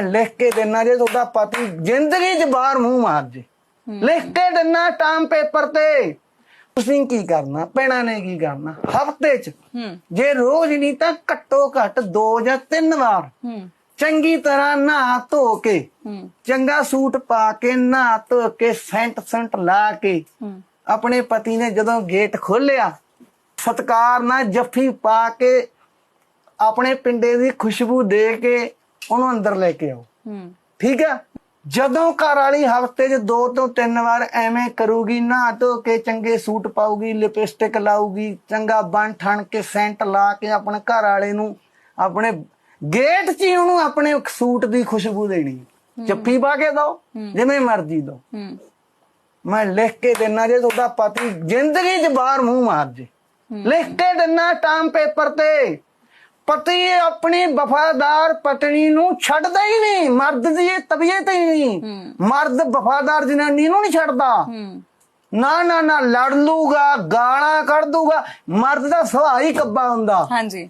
ਲਿਖ ਕੇ ਦੇਣਾ ਜੇ ਤੁਹਾਡਾ ਪਤੀ ਜ਼ਿੰਦਗੀ 'ਚ ਬਾਹਰ ਮੂੰਹ ਮਾਰ ਜੇ। ਲਿਖ ਕੇ ਦੇਣਾ ਟਾਮ ਪੇਪਰ ਤੇ। ਤੁਸੀਂ ਕੀ ਕਰਨਾ? ਪੈਣਾ ਨੇ ਕੀ ਕਰਨਾ? ਹਫ਼ਤੇ 'ਚ। ਜੇ ਰੋਜ਼ ਨਹੀਂ ਤਾਂ ਘੱਟੋ ਘੱਟ ਦੋ ਜਾਂ ਤਿੰਨ ਵਾਰ। ਹੂੰ। ਚੰਗੀ ਤਰ੍ਹਾਂ ਨਹਾ ਧੋ ਕੇ। ਚੰਗਾ ਸੂਟ ਪਾ ਕੇ ਨਹਾ ਧੋ ਕੇ ਸੈਂਟ ਸੈਂਟ ਲਾ ਕੇ। ਆਪਣੇ ਪਤੀ ਨੇ ਜਦੋਂ ਗੇਟ ਖੋਲ੍ਹਿਆ ਸਤਕਾਰ ਨਾਲ ਜੱਫੀ ਪਾ ਕੇ ਆਪਣੇ ਪਿੰਡੇ ਦੀ ਖੁਸ਼ਬੂ ਦੇ ਕੇ ਉਹਨੂੰ ਅੰਦਰ ਲੈ ਕੇ ਆਓ। ਹੂੰ। ਠੀਕ ਹੈ? ਜਦੋਂ ਘਰ ਵਾਲੀ ਹਫ਼ਤੇ 'ਚ ਦੋ ਤੋਂ ਤਿੰਨ ਵਾਰ ਐਵੇਂ ਕਰੂਗੀ ਨਹਾ ਧੋ ਕੇ ਚੰਗੇ ਸੂਟ ਪਾਊਗੀ ਲਿਪਸਟਿਕ ਲਾਊਗੀ ਚੰਗਾ ਬਣ ਠਣ ਕੇ ਸੈਂਟ ਲਾ ਕੇ ਆਪਣੇ ਘਰ ਵਾਲੇ ਨੂੰ ਆਪਣੇ ਗੇਟ 'ਚ ਹੀ ਉਹਨੂੰ ਆਪਣੇ ਸੂਟ ਦੀ ਖੁਸ਼ਬੂ ਦੇਣੀ। ਜੱਫੀ ਪਾ ਕੇ ਦੋ ਜਿਵੇਂ ਮਰਜ਼ੀ ਦੋ ਮੈਂ ਲਿਖ ਕੇ ਦੇਣਾ ਜੇ ਤੁਹਾਡਾ ਪਤੀ ਜ਼ਿੰਦਗੀ 'ਚ ਬਾਹਰ ਮੂੰਹ ਮਾਰ ਜੇ। ਲਿਖ ਕੇ ਦੇਣਾ ਟਾਮ ਪੇਪਰ ਤੇ। ਪਤੀ ਆਪਣੀ ਵਫਾਦਾਰ ਪਤਨੀ ਨੂੰ ਛੱਡਦਾ ਹੀ ਨਹੀਂ। ਮਰਦ ਦੀ ਇਹ ਤਬੀਅਤ ਹੀ ਨਹੀਂ। ਮਰਦ ਵਫਾਦਾਰ ਜਨਾਨੀ ਨੂੰ ਨਹੀਂ ਛੱਡਦਾ। ਨਾ ਨਾ ਨਾ ਲੜ ਲੂਗਾ ਗਾਲਾਂ ਕੱਢ ਦੂਗਾ। ਮਰਦ ਦਾ ਸੁਭਾਅ ਹੀ ਕੱਬਾ ਹੁੰਦਾ। ਹਾਂਜੀ।